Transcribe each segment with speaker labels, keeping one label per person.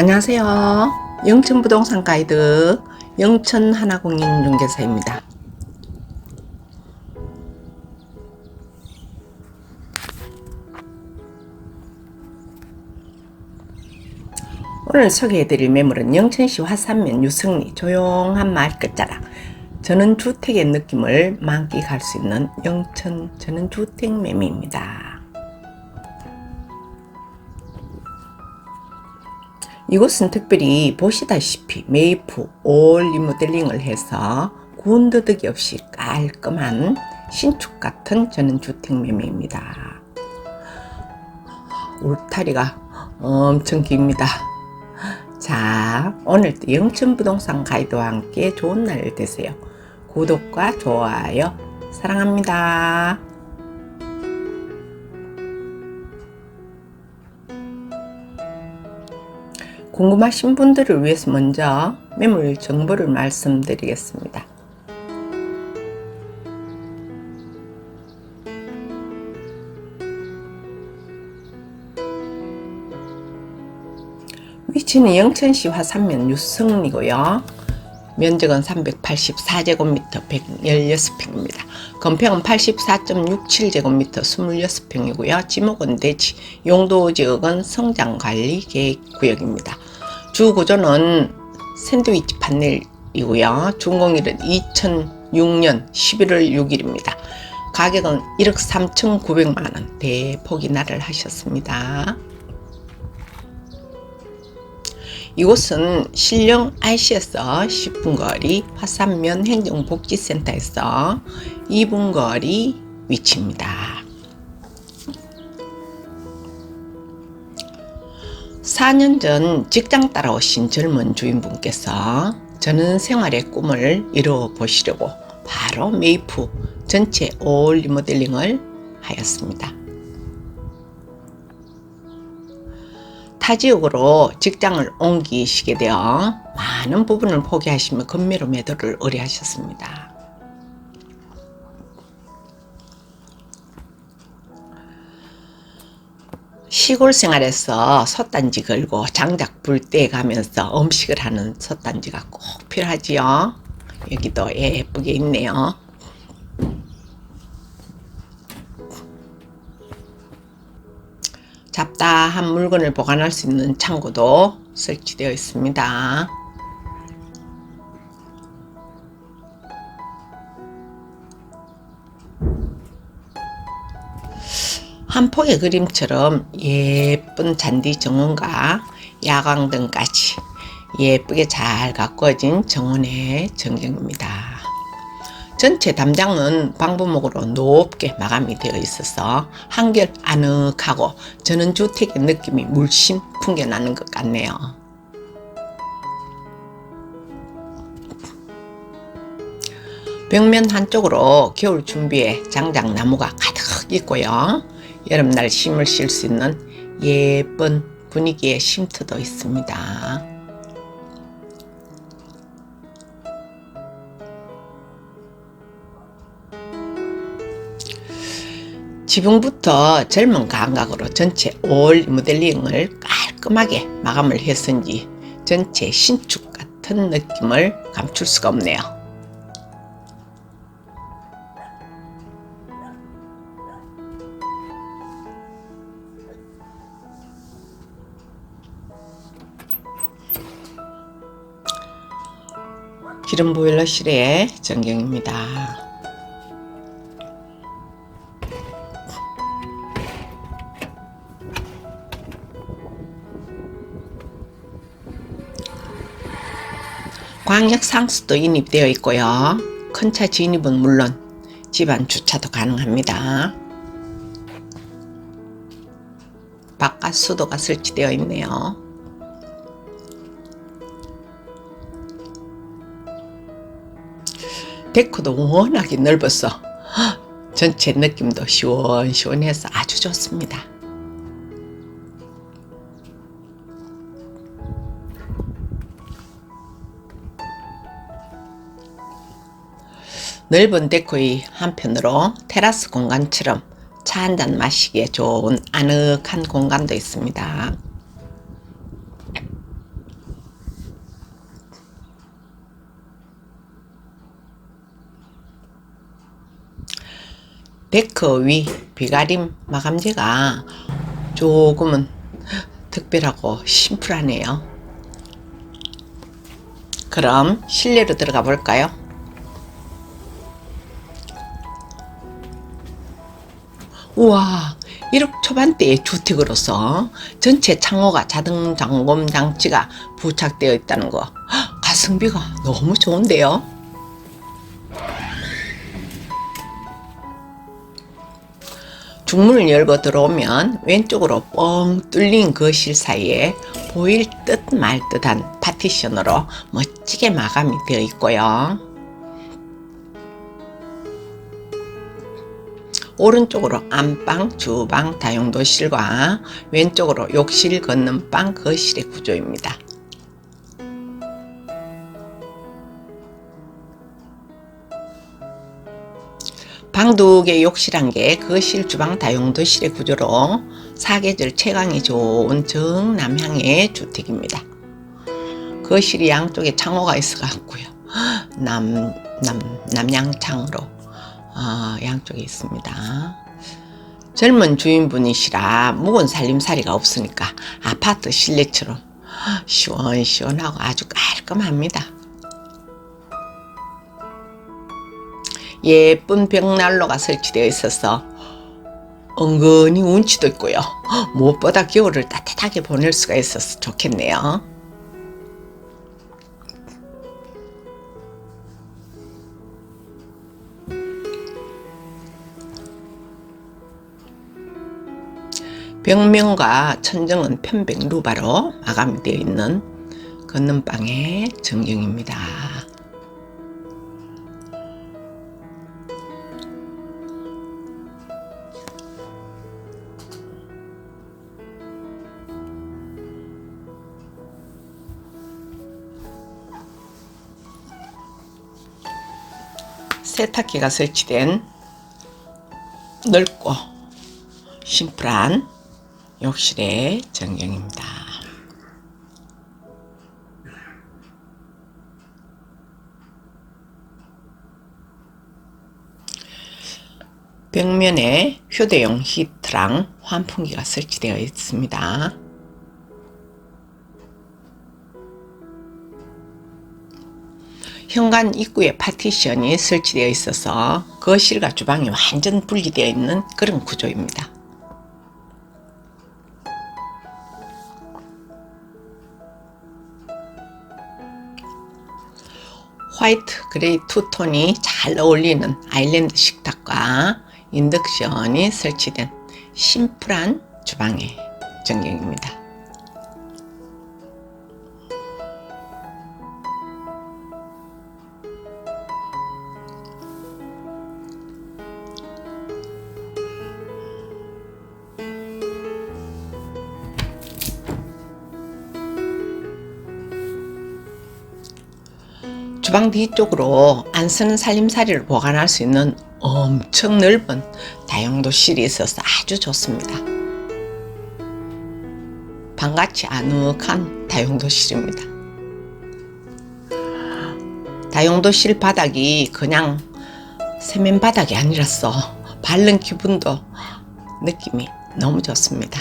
Speaker 1: 안녕하세요. 영천 부동산 가이드 영천 하나공인 중개사입니다. 오늘 소개해드릴 매물은 영천시 화산면 유성리 조용한 마을 끝자락 저는 주택의 느낌을 만끽할 수 있는 영천 저는 주택 매매입니다. 이곳은 특별히 보시다시피 메이프 올 리모델링을 해서 군더더기 없이 깔끔한 신축 같은 저는 주택 매매입니다. 울타리가 엄청 깁니다. 자, 오늘도 영천부동산 가이드와 함께 좋은 날 되세요. 구독과 좋아요 사랑합니다. 궁금하신 분들을 위해서 먼저 매물 정보를 말씀드리겠습니다. 위치는 영천시 화산면 유성리고요. 면적은 384제곱미터 116평입니다. 건평은 84.67제곱미터 26평이고요. 지목은 대지, 용도 지역은 성장관리계획구역입니다. 주구조는 샌드위치 판넬이고요. 준공일은 2006년 11월 6일입니다. 가격은 1억 3,900만원 대폭 인하를 하셨습니다. 이곳은 신령 IC에서 10분 거리, 화산면 행정복지센터에서 2분 거리 위치입니다. 4년 전 직장 따라오신 젊은 주인분께서 저는 생활의 꿈을 이루어 보시려고 바로 메이프 전체 올 리모델링을 하였습니다. 타 지역으로 직장을 옮기시게 되어 많은 부분을 포기하시며 금매로 매도를 의뢰하셨습니다. 시골 생활에서 솥단지 걸고 장작 불 때 가면서 음식을 하는 솥단지가 꼭 필요하지요. 여기도 예쁘게 있네요. 잡다한 물건을 보관할 수 있는 창고도 설치되어 있습니다. 한 폭의 그림처럼 예쁜 잔디 정원과 야광등까지 예쁘게 잘 가꾸어진 정원의 전경입니다. 전체 담장은 방부목으로 높게 마감이 되어 있어서 한결 아늑하고 저는 주택의 느낌이 물씬 풍겨나는 것 같네요. 벽면 한쪽으로 겨울 준비에 장작나무가 가득 있고요. 여름날 심을 실수 있는 예쁜 분위기의 쉼터도 있습니다. 지붕부터 젊은 감각으로 전체 올 모델링을 깔끔하게 마감을 했은지 전체 신축 같은 느낌을 감출 수가 없네요. 기름 보일러 실의 전경입니다. 광역 상수도 인입되어 있고요. 큰 차 진입은 물론 집안 주차도 가능합니다. 바깥 수도가 설치되어 있네요. 데크도 워낙에 넓어서 전체 느낌도 시원시원해서 아주 좋습니다. 넓은 데코의 한편으로 테라스 공간처럼 차 한 잔 마시기에 좋은 아늑한 공간도 있습니다. 데크 위 비가림 마감재가 조금은 특별하고 심플하네요. 그럼 실내로 들어가 볼까요? 우와, 1억 초반대의 주택으로서 전체 창호가 자동 잠금 장치가 부착되어 있다는 거. 헉, 가성비가 너무 좋은데요? 중문을 열고 들어오면 왼쪽으로 뻥 뚫린 거실 사이에 보일 듯 말 듯한 파티션으로 멋지게 마감이 되어 있고요. 오른쪽으로 안방, 주방, 다용도실과 왼쪽으로 욕실, 건넌방, 거실의 구조입니다. 방두 개, 욕실 한 개, 거실, 주방, 다용도 실의 구조로 사계절 채광이 좋은 정남향의 주택입니다. 거실이 양쪽에 창호가 있어 갖고요. 남, 남, 남양창으로 어, 양쪽에 있습니다. 젊은 주인분이시라 묵은 살림살이가 없으니까 아파트 실내처럼 시원시원하고 아주 깔끔합니다. 예쁜 벽난로가 설치되어 있어서 은근히 운치도 있고요. 무엇보다 겨울을 따뜻하게 보낼 수가 있어서 좋겠네요. 벽면과 천정은 편백 루바로 마감이 되어 있는 건넌방의 전경입니다. 세탁기가 설치된 넓고 심플한 욕실의 전경입니다. 벽면에 휴대용 히트랑 환풍기가 설치되어 있습니다. 현관 입구에 파티션이 설치되어 있어서 거실과 주방이 완전 분리되어 있는 그런 구조입니다. 화이트 그레이 투톤이 잘 어울리는 아일랜드 식탁과 인덕션이 설치된 심플한 주방의 전경입니다. 주방 뒤쪽으로 안 쓰는 살림살이를 보관할 수 있는 엄청 넓은 다용도실이 있어서 아주 좋습니다. 방같이 아늑한 다용도실입니다. 다용도실 바닥이 그냥 세면 바닥이 아니라서 바른 기분도 느낌이 너무 좋습니다.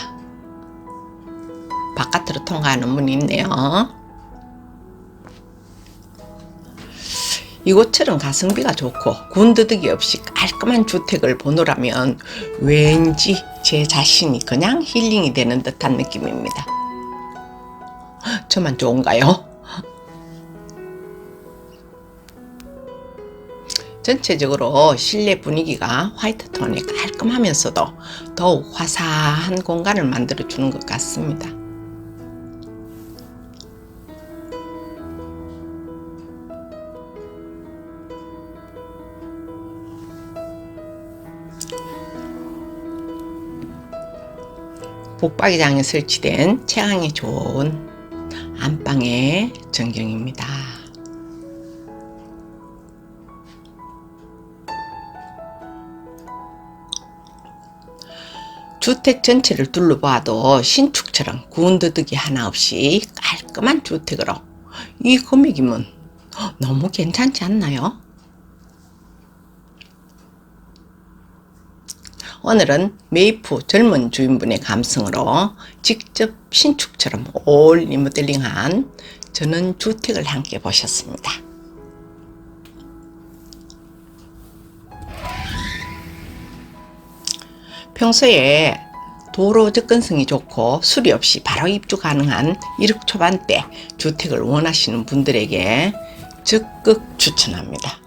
Speaker 1: 바깥으로 통과하는 문이 있네요. 이곳처럼 가성비가 좋고 군더더기 없이 깔끔한 주택을 보노라면 왠지 제 자신이 그냥 힐링이 되는 듯한 느낌입니다. 저만 좋은가요? 전체적으로 실내 분위기가 화이트 톤이 깔끔하면서도 더욱 화사한 공간을 만들어 주는 것 같습니다. 복박이장에 설치된 체향이 좋은 안방의 전경입니다. 주택 전체를 둘러봐도 신축처럼 군더더기 하나 없이 깔끔한 주택으로 이 금액이면 너무 괜찮지 않나요? 오늘은 메이프 젊은 주인분의 감성으로 직접 신축처럼 올 리모델링한 저는 주택을 함께 보셨습니다. 평소에 도로 접근성이 좋고 수리 없이 바로 입주 가능한 1억 초반대 주택을 원하시는 분들에게 적극 추천합니다.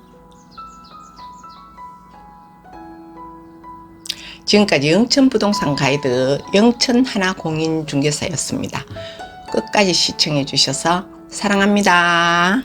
Speaker 1: 지금까지 영천 부동산 가이드 영천 하나 공인 중개사였습니다. 끝까지 시청해 주셔서 사랑합니다.